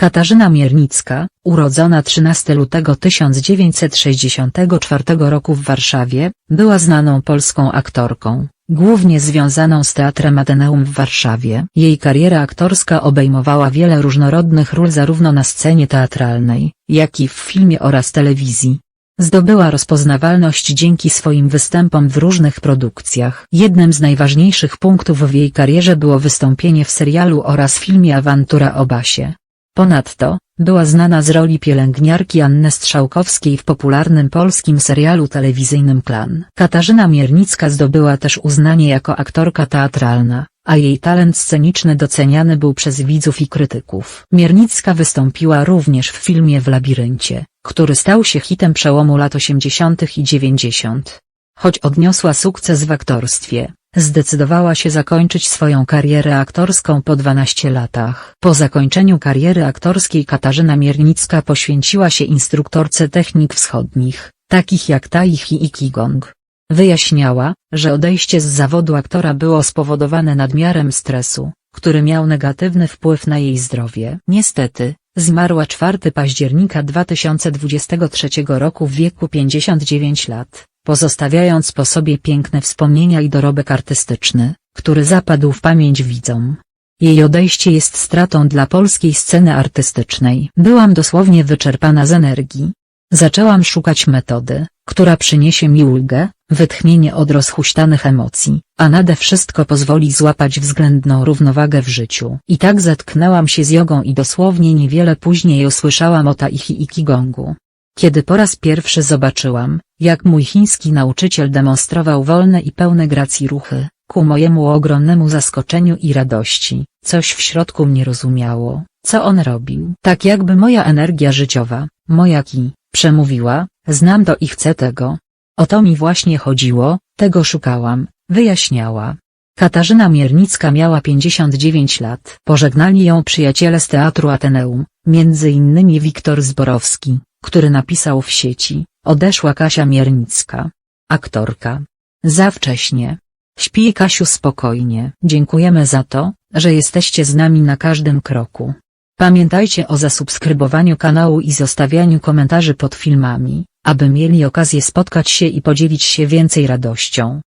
Katarzyna Miernicka, urodzona 13 lutego 1964 roku w Warszawie, była znaną polską aktorką, głównie związaną z Teatrem Ateneum w Warszawie. Jej kariera aktorska obejmowała wiele różnorodnych ról zarówno na scenie teatralnej, jak i w filmie oraz telewizji. Zdobyła rozpoznawalność dzięki swoim występom w różnych produkcjach. Jednym z najważniejszych punktów w jej karierze było wystąpienie w serialu oraz filmie Awantura o Basie. Ponadto, była znana z roli pielęgniarki Anny Strzałkowskiej w popularnym polskim serialu telewizyjnym Klan. Katarzyna Miernicka zdobyła też uznanie jako aktorka teatralna, a jej talent sceniczny doceniany był przez widzów i krytyków. Miernicka wystąpiła również w filmie W labiryncie, który stał się hitem przełomu lat 80. i 90. Choć odniosła sukces w aktorstwie, zdecydowała się zakończyć swoją karierę aktorską po 12 latach. Po zakończeniu kariery aktorskiej Katarzyna Miernicka poświęciła się instruktorce technik wschodnich, takich jak Tai Chi i Qigong. Wyjaśniała, że odejście z zawodu aktora było spowodowane nadmiarem stresu, który miał negatywny wpływ na jej zdrowie. Niestety, zmarła 4 października 2023 roku w wieku 59 lat, pozostawiając po sobie piękne wspomnienia i dorobek artystyczny, który zapadł w pamięć widzom. Jej odejście jest stratą dla polskiej sceny artystycznej. Byłam dosłownie wyczerpana z energii. Zaczęłam szukać metody, która przyniesie mi ulgę, wytchnienie od rozhuśtanych emocji, a nade wszystko pozwoli złapać względną równowagę w życiu. I tak zetknęłam się z jogą i dosłownie niewiele później usłyszałam o Tai i Qigongu. Kiedy po raz pierwszy zobaczyłam, jak mój chiński nauczyciel demonstrował wolne i pełne gracji ruchy, ku mojemu ogromnemu zaskoczeniu i radości, coś w środku mnie rozumiało, co on robił. Tak jakby moja energia życiowa, moja ki, przemówiła, znam to i chcę tego. O to mi właśnie chodziło, tego szukałam, wyjaśniała. Katarzyna Miernicka miała 59 lat. Pożegnali ją przyjaciele z Teatru Ateneum, między innymi Wiktor Zborowski, który napisał w sieci, odeszła Kasia Miernicka. Aktorka. Za wcześnie. Śpi Kasiu spokojnie. Dziękujemy za to, że jesteście z nami na każdym kroku. Pamiętajcie o zasubskrybowaniu kanału i zostawianiu komentarzy pod filmami, aby mieli okazję spotkać się i podzielić się więcej radością.